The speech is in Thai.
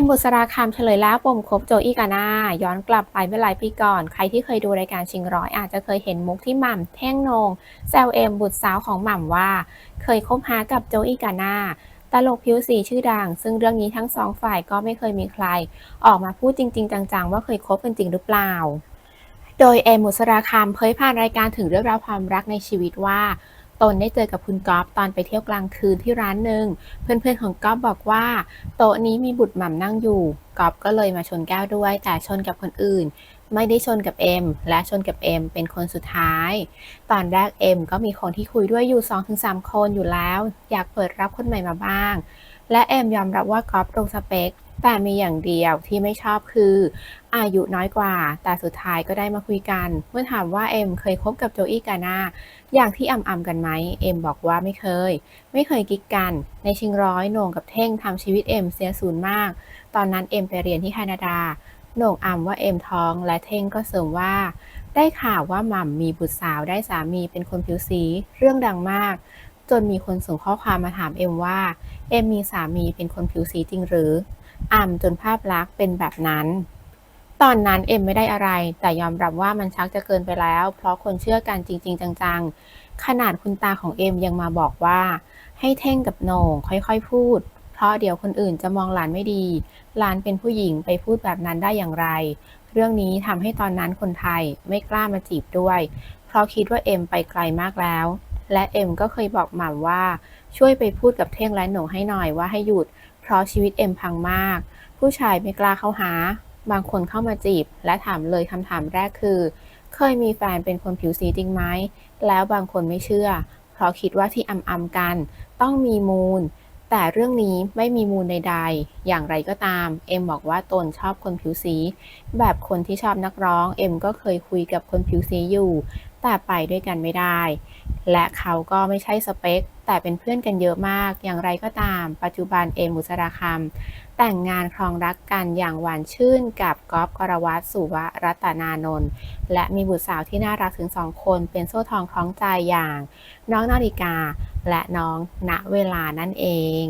มบุษราคำเฉลยแล้วปมคบโจอีกาน่าย้อนกลับไปเมื่อหลายปีก่อน ใครที่เคยดูรายการชิงร้อย อาจจะเคยเห็นมุกที่หม่ำแท่งนงแซวเอมบุตรสาวของหม่ำว่า เคยคบหากับโจอีกาน่าตลกผิวสีชื่อดัง ซึ่งเรื่องนี้ทั้งสองฝ่ายก็ไม่เคยมีใคร ออกมาพูดจริง ๆ จังๆ ว่าเคยคบกันจริงหรือเปล่า โดยเอมบุษราคำเผยผ่านรายการถึงเรื่องราวความรักในชีวิตว่า ตนได้เจอกับคุณก๊อฟตอนไปเที่ยวกลางคืนที่ร้านหนึ่งเพื่อนๆของก๊อฟบอกว่า โต๊ะนี้มีบุตรหม่ำนั่งอยู่ก๊อฟก็เลยมาชนแก้วด้วย แต่ชนกับคนอื่น ไม่ได้ชนกับเอ็มและชนกับเอ็มเป็นคนสุดท้าย ตอนแรกเอ็มก็มีคนที่คุยด้วยอยู่ 2-3 คนอยู่แล้ว อยากเปิดรับคนใหม่มาบ้าง และเอ็มยอมรับว่าก๊อฟตรงสเปค แต่มีอย่างเดียวที่ไม่ชอบคืออายุน้อยกว่า แต่สุดท้ายก็ได้มาคุยกัน เมื่อถามว่าเอ็มเคยคบกับโจอี้กาน่าอย่างที่อ่ำๆกันไหมเอ็มบอกว่าไม่เคย ไม่เคยกิ๊กกัน ในชิงร้อยโหน่งกับเท่งทำชีวิตเอ็มเสียศูนย์มาก ตอนนั้นเอ็มไปเรียนที่แคนาดาโหน่งอ่ำว่าเอ็มท้องและเท่งก็เสริมว่า ได้ข่าวว่าหม่ำมีบุตรสาวได้สามีเป็นคนผิวสี เรื่องดังมาก จนมีคนส่งข้อความมาถามเอ็มว่าเอ็มมีสามีเป็นคนผิวสีจริงหรือ อ่ำจนภาพลักษณ์เป็นแบบนั้น ตอนนั้นเอ็มไม่ได้อะไร แต่ยอมรับว่ามันชักจะเกินไปแล้ว เพราะคนเชื่อกันจริง ๆ จังๆ ขนาดคุณตาของเอ็มยังมาบอกว่า ให้เท่งกับโหน่งค่อยๆพูด เพราะเดี๋ยวคนอื่นจะมองหลานไม่ดี หลานเป็นผู้หญิงไปพูดแบบนั้นได้อย่างไร เรื่องนี้ทำให้ตอนนั้นคนไทยไม่กล้ามาจีบด้วย เพราะคิดว่าเอ็มไปไกลมากแล้วและเอ็มก็เคยบอกหม่ำว่าช่วยไปพูดกับเท่งและโหน่งให้หน่อยว่าให้หยุด เพราะชีวิตเอ็มพังมาก ผู้ชายไม่กล้าเข้าหา บางคนเข้ามาจีบ และถามเลยคำถามแรกคือ เคยมีแฟนเป็นคนผิวสีจริงไหม แล้วบางคนไม่เชื่อ เพราะคิดว่าที่อำๆกัน ต้องมีมูล แต่เรื่องนี้ไม่มีมูลใดๆ อย่างไรก็ตาม เอ็มบอกว่าตนชอบคนผิวสี แบบคนที่ชอบนักร้อง เอ็มก็เคยคุยกับคนผิวสีอยู่ แต่ไปด้วยกันไม่ได้ และเขาก็ไม่ใช่สเปค แต่เป็นเพื่อนกันเยอะมาก อย่างไรก็ตาม ปัจจุบันเอมบุษราคำแต่งงานครองรักกันอย่างหวานชื่นกับก๊อฟกรวัตสุวรัตนานนท์และมีบุตรสาวที่น่ารักถึงสองคนเป็นโซ่ทองคล้องใจอย่าง น้องนาฬิกาและน้องณเวลานั่นเอง